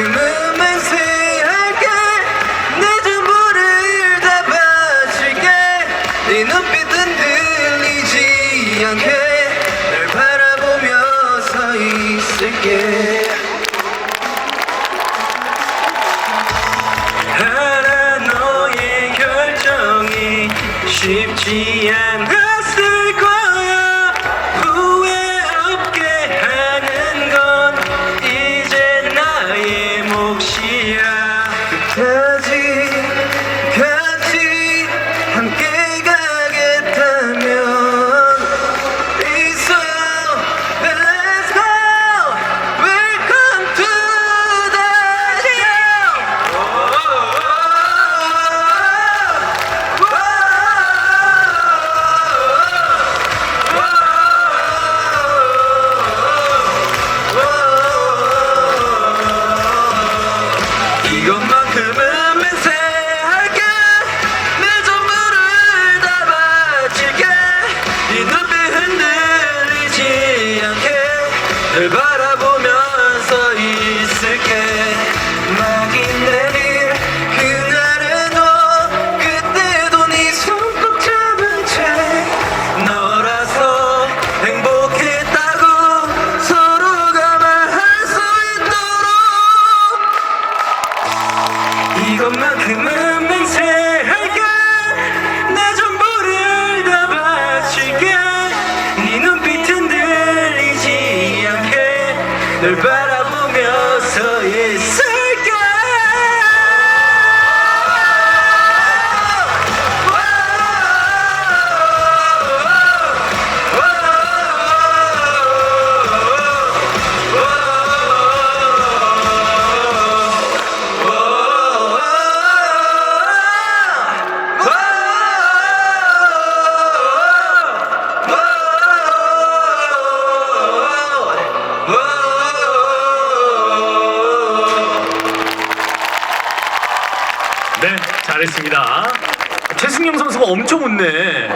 이것만큼은 맹세할게. 내 전부를 다 바칠게. 네 눈빛은 들리지 않게 널 바라보며 서 있을게. 하나 너의 결정이 쉽지 않았 널 바라보면서 있을게. 막이 내릴 그날에도 그때도 네 손꼭 잡은 채 너라서 행복했다고 서로가 말할 수 있도록. 이것만큼은 맹세 않 네, 잘했습니다. 최승용 선수가 엄청 웃네.